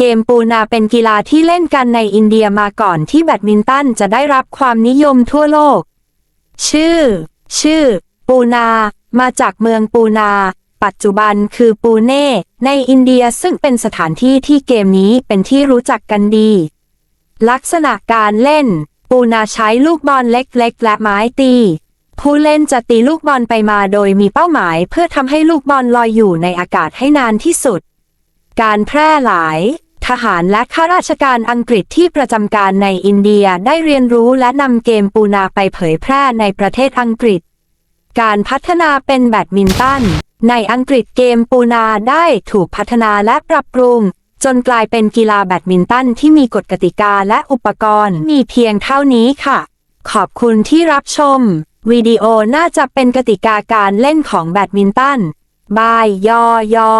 เกมปูนาเป็นกีฬาที่เล่นกันในอินเดียมาก่อนที่แบดมินตันจะได้รับความนิยมทั่วโลก ชื่อ ชื่อ ปูนา มาจากเมืองปูนา ปัจจุบันคือปูเน่ ในอินเดียซึ่งเป็นสถานที่ที่เกมนี้เป็นที่รู้จักกันดี ลักษณะการเล่น ปูนาใช้ลูกบอลเล็กๆ และไม้ตี ผู้เล่นจะตีลูกบอลไปมาโดยมีเป้าหมายเพื่อทำให้ลูกบอลลอยอยู่ในอากาศให้นานที่สุด การแพร่หลาย ทหารและข้าราชการอังกฤษที่ประจำการในอินเดียได้เรียนรู้และนำเกมปูนาไปเผยแพร่ในประเทศอังกฤษ การพัฒนาเป็นแบดมินตัน ในอังกฤษเกมปูนาได้ถูกพัฒนาและปรับปรุง จนกลายเป็นกีฬาแบดมินตันที่มีกฎกติกาและอุปกรณ์มีเพียงเท่านี้ค่ะ ขอบคุณที่รับชม วิดีโอน่าจะเป็นกติกาการเล่นของแบดมินตันบายยอยอ